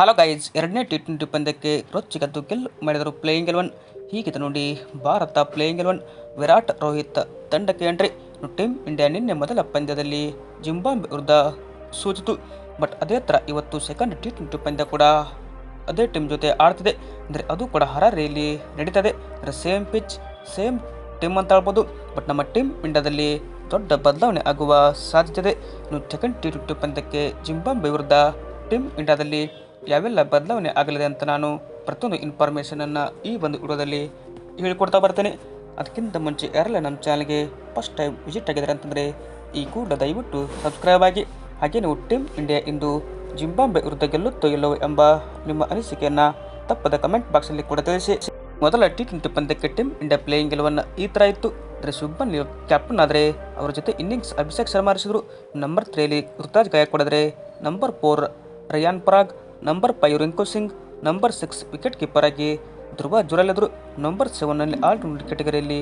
Hello guys ಎರಡನೇ T twenty ಪಂದ್ಯಕ್ಕೆ ರೊಚ್ಚಿಗದ್ದು ಗೆಲ್ಲು ಮಾಡಿದರು ಪ್ಲೇಯಿಂಗ್ ಎಲೆವನ್ ಹೀಗಿದೆ ನೋಡಿ ಭಾರತ ಪ್ಲೇಯಿಂಗ್ ಎಲೆವನ್ ವಿರಾಟ್ ರೋಹಿತ್ ತಂಡಕ್ಕೆ ಎಂಟ್ರಿ ಟೀಮ್ ಇಂಡಿಯಾ ನಿನ್ನೆ ಮೊದಲ ಪಂದ್ಯದಲ್ಲಿ ಜಿಂಬಾಬ್ವೆ ವಿರುದ್ಧ ಸೂಚಿತು ಬಟ್ ಅದೇ ಥರ ಇವತ್ತು ಸೆಕೆಂಡ್ ಟಿ ಟ್ವೆಂಟಿ ಪಂದ್ಯ ಕೂಡ ಅದೇ ಟೀಮ್ ಜೊತೆ ಆಡ್ತಿದೆ. ಅಂದರೆ ಅದು ಕೂಡ ಹರಾರಿಯಲ್ಲಿ ನಡೀತದೆ. ಅಂದರೆ ಸೇಮ್ ಪಿಚ್ ಸೇಮ್ ಟೀಮ್ ಅಂತ ಹೇಳ್ಬೋದು. ಬಟ್ ನಮ್ಮ ಟೀಮ್ ಇಂಡಿಯಾದಲ್ಲಿ ದೊಡ್ಡ ಬದಲಾವಣೆ ಆಗುವ ಸಾಧ್ಯತೆ ಇನ್ನು ಸೆಕೆಂಡ್ ಟಿ ಟ್ವೆಂಟಿ ಪಂದ್ಯಕ್ಕೆ ಜಿಂಬಾಬ್ವೆ ವಿರುದ್ಧ ಟೀಮ್ ಇಂಡಿಯಾದಲ್ಲಿ ಯಾವೆಲ್ಲ ಬದಲಾವಣೆ ಆಗಲಿದೆ ಅಂತ ನಾನು ಪ್ರತಿಯೊಂದು ಇನ್ಫಾರ್ಮೇಷನನ್ನು ಈ ಒಂದು ವಿಡಿಯೋದಲ್ಲಿ ಹೇಳಿಕೊಡ್ತಾ ಬರ್ತೇನೆ. ಅದಕ್ಕಿಂತ ಮುಂಚೆ ಯಾರೆಲ್ಲ ನಮ್ಮ ಚಾನಲ್ಗೆ ಫಸ್ಟ್ ಟೈಮ್ ವಿಸಿಟ್ ಆಗಿದ್ದಾರೆ ಅಂತಂದರೆ ಈ ಕೂಡ ದಯವಿಟ್ಟು ಸಬ್ಸ್ಕ್ರೈಬ್ ಆಗಿ. ಹಾಗೆ ನೀವು ಟೀಮ್ ಇಂಡಿಯಾ ಇಂದು ಜಿಂಬಾಂಬೆ ವಿರುದ್ಧ ಗೆಲ್ಲುತ್ತೋ ಇಲ್ಲವೋ ಎಂಬ ನಿಮ್ಮ ಅನಿಸಿಕೆಯನ್ನು ತಪ್ಪದ ಕಮೆಂಟ್ ಬಾಕ್ಸಲ್ಲಿ ಕೂಡ ತಿಳಿಸಿ. ಮೊದಲ ಟಿ ಟ್ವೆಂಟಿ ಪಂದ್ಯಕ್ಕೆ ಟೀಮ್ ಇಂಡಿಯಾ ಪ್ಲೇಯಿಂಗ್ ಗೆಲುವನ್ನು ಈ ಥರ ಇತ್ತು. ಅಂದರೆ ಶುಭನ್ ಕ್ಯಾಪ್ಟನ್ ಆದರೆ ಅವರ ಜೊತೆ ಇನ್ನಿಂಗ್ಸ್ ಅಭಿಷೇಕ್ ಶರ್ಮಾ ಆರಿಸಿದ್ರು ನಂಬರ್ ತ್ರೀಯಲ್ಲಿ ಋತುರಾಜ್ ಗಾಯ ಕೊಡಿದ್ರೆ number four Riyan Parag. Number five Rinku Singh number six wicket keeper ಆಗಿ ಧ್ರುವ ಜುರಲಿದ್ರು, ನಂಬರ್ ಸೆವೆನ್ನಲ್ಲಿ ಆಲ್ರೌಂಡರ್ ಕ್ಯಾಟಗರಿಯಲ್ಲಿ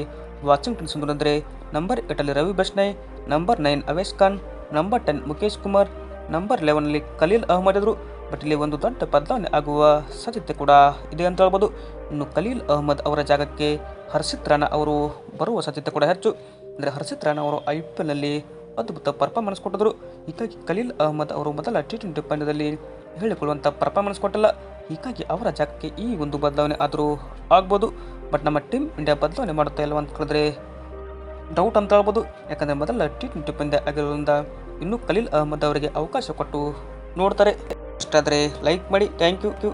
ವಾಷಿಂಗ್ಟನ್ ಸುಂದರ್ ಅಂದರೆ number ಏಟಲ್ಲಿ Ravi Bishnoi number nine Avesh Khan, number ten Mukesh Kumar, number ಲೆವೆನ್ನಲ್ಲಿ Khalil Ahmed ಎದುರು ಬಟ್ ಇಲ್ಲಿ ಒಂದು ದೊಡ್ಡ ಬದಲಾವಣೆ ಆಗುವ ಸಾಧ್ಯತೆ ಕೂಡ ಇದೆ ಅಂತ ಹೇಳ್ಬೋದು. ಇನ್ನು ಖಲೀಲ್ ಅಹಮದ್ ಅವರ ಜಾಗಕ್ಕೆ ಹರ್ಷಿತ್ ರಾಣಾ ಅವರು ಬರುವ ಸಾಧ್ಯತೆ ಕೂಡ ಹೆಚ್ಚು. ಅಂದರೆ ಹರ್ಷಿತ್ ರಾಣಾ ಅವರು ಐ ಪಿ ಎಲ್ನಲ್ಲಿ ಅದ್ಭುತ ಪರ್ಫಾರ್ಮೆನ್ಸ್ ಕೊಟ್ಟಿದ್ರು. ಹೀಗಾಗಿ ಖಲೀಲ್ ಅಹ್ಮದ್ ಅವರು ಮೊದಲ ಟಿ ಟ್ವೆಂಟಿ ಪಂದ್ಯದಲ್ಲಿ ಹೇಳಿಕೊಳ್ಳುವಂಥ ಪರ್ಫಾರ್ಮೆನ್ಸ್ ಕೊಟ್ಟಿಲ್ಲ. ಹೀಗಾಗಿ ಅವರ ಜಾಗಕ್ಕೆ ಈ ಒಂದು ಬದಲಾವಣೆ ಆದರೂ ಆಗ್ಬೋದು. ಬಟ್ ನಮ್ಮ ಟೀಮ್ ಇಂಡಿಯಾ ಬದಲಾವಣೆ ಮಾಡುತ್ತಾ ಇಲ್ಲ ಅಂತ ಕೇಳಿದ್ರೆ ಡೌಟ್ ಅಂತ ಹೇಳ್ಬೋದು ಯಾಕಂದರೆ ಮೊದಲ ಟಿ ಟ್ವೆಂಟಿ ಪಂದ್ಯ ಆಗಿರೋದ್ರಿಂದ ಇನ್ನೂ ಖಲೀಲ್ ಅಹಮದ್ ಅವರಿಗೆ ಅವಕಾಶ ಕೊಟ್ಟು ನೋಡ್ತಾರೆ. ಇಷ್ಟಾದರೆ ಲೈಕ್ ಮಾಡಿ ಥ್ಯಾಂಕ್ ಯು